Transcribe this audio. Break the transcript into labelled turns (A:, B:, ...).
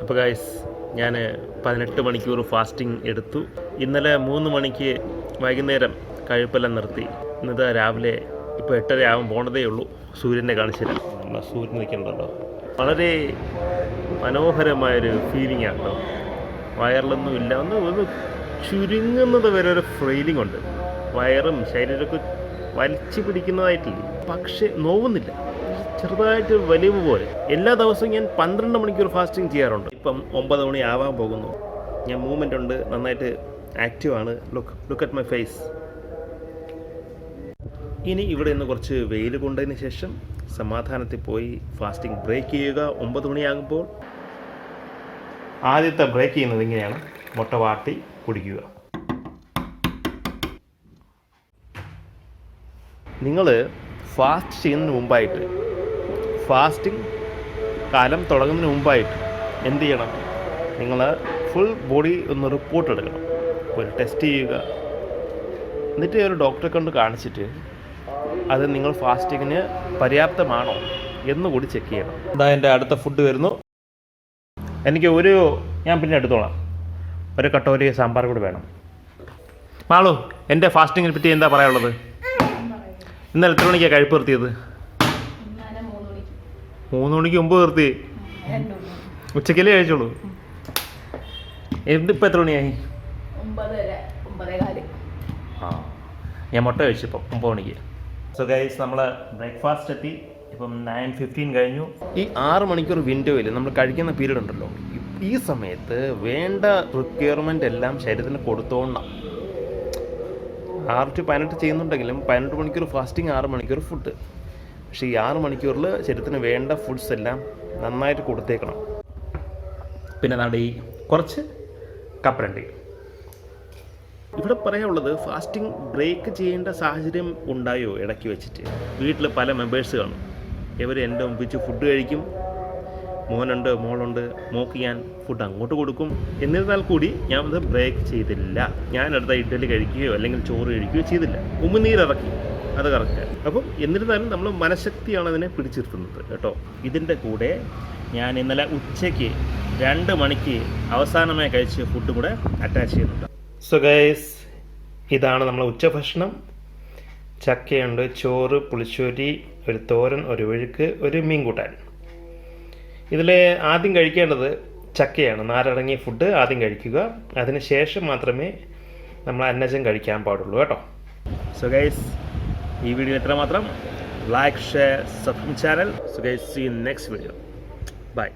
A: അപ്പോൾ ഗായ്സ് ഞാൻ പതിനെട്ട് മണിക്കൂർ ഫാസ്റ്റിംഗ് എടുത്തു. ഇന്നലെ മൂന്ന് മണിക്ക് വൈകുന്നേരം കഴിപ്പെല്ലാം നിർത്തി. ഇന്നത്തെ രാവിലെ ഇപ്പോൾ എട്ടര ആവും പോണതേ ഉള്ളൂ. സൂര്യനെ കാണിച്ചില്ല നമ്മൾ സൂര്യൻ നിൽക്കുന്നുണ്ടല്ലോ വളരെ മനോഹരമായൊരു ഫീലിംഗ് ആണ് കേട്ടോ. വയറിലൊന്നും ഇല്ല. ഒന്ന് ഒന്ന് ചുരുങ്ങുന്നത് വരെ ഒരു ഫീലിംഗ് ഉണ്ട്. വയറും ശരീരമൊക്കെ വലിച്ചു പിടിക്കുന്നതായിട്ടില്ല. പക്ഷേ നോവുന്നില്ല. ചെറുതായിട്ട് വലിവ് പോലെ. എല്ലാ ദിവസവും ഞാൻ പന്ത്രണ്ട് മണിക്കൂർ ഫാസ്റ്റിംഗ് ചെയ്യാറുണ്ട്. ഇപ്പം ഒമ്പത് മണി ആവാൻ പോകുന്നു. ഞാൻ മൂവ്മെന്റ് ഉണ്ട്. നന്നായിട്ട് ആക്റ്റീവാണ് look look at my face ഇനി ഇവിടെ നിന്ന് കുറച്ച് വെയിൽ കൊണ്ടതിന് ശേഷം സമാധാനത്തിൽ പോയി ഫാസ്റ്റിംഗ് ബ്രേക്ക് ചെയ്യുക. ഒമ്പത് മണിയാകുമ്പോൾ ആദ്യത്തെ ബ്രേക്ക് ചെയ്യുന്നത് ഇങ്ങനെയാണ്. മുട്ട വാട്ടി കുടിക്കുക. നിങ്ങൾ ഫാസ്റ്റ് ചെയ്യുന്നതിന് മുമ്പായിട്ട് ഫാസ്റ്റിംഗ് കാലം തുടങ്ങുന്നതിന് മുമ്പായിട്ട് എന്ത് ചെയ്യണം? നിങ്ങൾ ഫുൾ ബോഡി ഒന്ന് റിപ്പോർട്ട് എടുക്കണം. ഒരു ടെസ്റ്റ് ചെയ്യുക. എന്നിട്ട് ഒരു ഡോക്ടറെ കൊണ്ട് കാണിച്ചിട്ട് അത് നിങ്ങൾ ഫാസ്റ്റിങ്ങിന് പര്യാപ്തമാണോ എന്ന് കൂടി ചെക്ക് ചെയ്യണം. ഇതാ എന്റെ അടുത്ത ഫുഡ് വരുന്നു. എനിക്ക് ഒരു ഞാൻ പിന്നെ എടുത്തോളാം. ഒരു കട്ടോരി സാമ്പാർ കൂടി വേണം. മാളു എന്റെ ഫാസ്റ്റിങ്ങിനെ പറ്റി എന്താ പറയാനുള്ളത്? ഇന്നലെ എത്ര മണിക്കാണ് കഴിപ്പ് നിർത്തിയത്?
B: മൂന്ന് മണിക്ക്
A: മുമ്പ് നിർത്തി. ഉച്ചക്കല്ലേ കഴിച്ചോളൂ. എന്തിപ്പോൾ എത്ര മണിയായി? ആ ഞാൻ മുട്ട കഴിച്ചിപ്പം ഒമ്പത് മണിക്ക്. സോ ഗൈസ് നമ്മൾ ബ്രേക്ക്ഫാസ്റ്റ് എത്തി. ഇപ്പം നയൻ ഫിഫ്റ്റീൻ കഴിഞ്ഞു. ഈ ആറ് മണിക്കൂർ വിൻഡോയിൽ നമ്മൾ കഴിക്കുന്ന പീരീഡ് ഉണ്ടല്ലോ. ഈ- സമയത്ത് വേണ്ട റിക്വയർമെന്റ് എല്ലാം ശരീരത്തിന് കൊടുത്തോണം ആറ് ടു പതിനെട്ട് ചെയ്യുന്നുണ്ടെങ്കിലും പതിനെട്ട് മണിക്കൂർ ഫാസ്റ്റിംഗ് ആറ് മണിക്കൂർ ഫുഡ് പക്ഷേ ഈ ആറ് മണിക്കൂറിൽ ശരീരത്തിന് വേണ്ട ഫുഡ്സ് എല്ലാം നന്നായിട്ട് കൊടുത്തേക്കണം. പിന്നെ നമ്മുടെ ഈ കുറച്ച് കപ്പലണ്ടി. ഇവിടെ പറയാനുള്ളത് ഫാസ്റ്റിംഗ് ബ്രേക്ക് ചെയ്യേണ്ട സാഹചര്യം ഉണ്ടായോ ഇടയ്ക്ക് വെച്ചിട്ട്? വീട്ടിൽ പല മെമ്പേഴ്സ് കാണും ഇവർ എന്റെ മുമ്പിച്ച് ഫുഡ് കഴിക്കും. മോനുണ്ട് മോളുണ്ട് മോക്ക് ഞാൻ ഫുഡ് അങ്ങോട്ട് കൊടുക്കും. എന്നിരുന്നാൽ കൂടി ഞാൻ അത് ബ്രേക്ക് ചെയ്തില്ല. ഞാൻ അടുത്ത ഇഡ്ഡലി കഴിക്കുകയോ അല്ലെങ്കിൽ ചോറ് കഴിക്കുകയോ ചെയ്തില്ല. ഉമ്മുനീരിറക്കി അത് കറക്റ്റ് അപ്പം എന്നിരുന്നാലും നമ്മൾ മനഃശക്തിയാണ് അതിനെ പിടിച്ചിരുത്തുന്നത് കേട്ടോ. ഇതിന്റെ കൂടെ ഞാൻ ഇന്നലെ ഉച്ചയ്ക്ക് രണ്ട് മണിക്ക് അവസാനമായി കഴിച്ച ഫുഡ് കൂടെ അറ്റാച്ച് ചെയ്യുന്നുണ്ട്. സോ ഗൈസ് ഇതാണ് നമ്മളെ ഉച്ചഭക്ഷണം ചക്കയുണ്ട് ചോറ് പുളിശ്ശേരി ഒരു തോരൻ ഒരു ഒഴുക്ക് ഒരു മീൻകൂട്ടാൻ. ഇതിൽ ആദ്യം കഴിക്കേണ്ടത് ചക്കയാണ്. നാരടങ്ങിയ ഫുഡ് ആദ്യം കഴിക്കുക. അതിന് ശേഷം മാത്രമേ നമ്മൾ അന്നജം കഴിക്കാൻ പാടുള്ളൂ കേട്ടോ. സോ ഗൈസ് ഈ വീഡിയോ എത്ര മാത്രം like share subscribe channel so guys see next video bye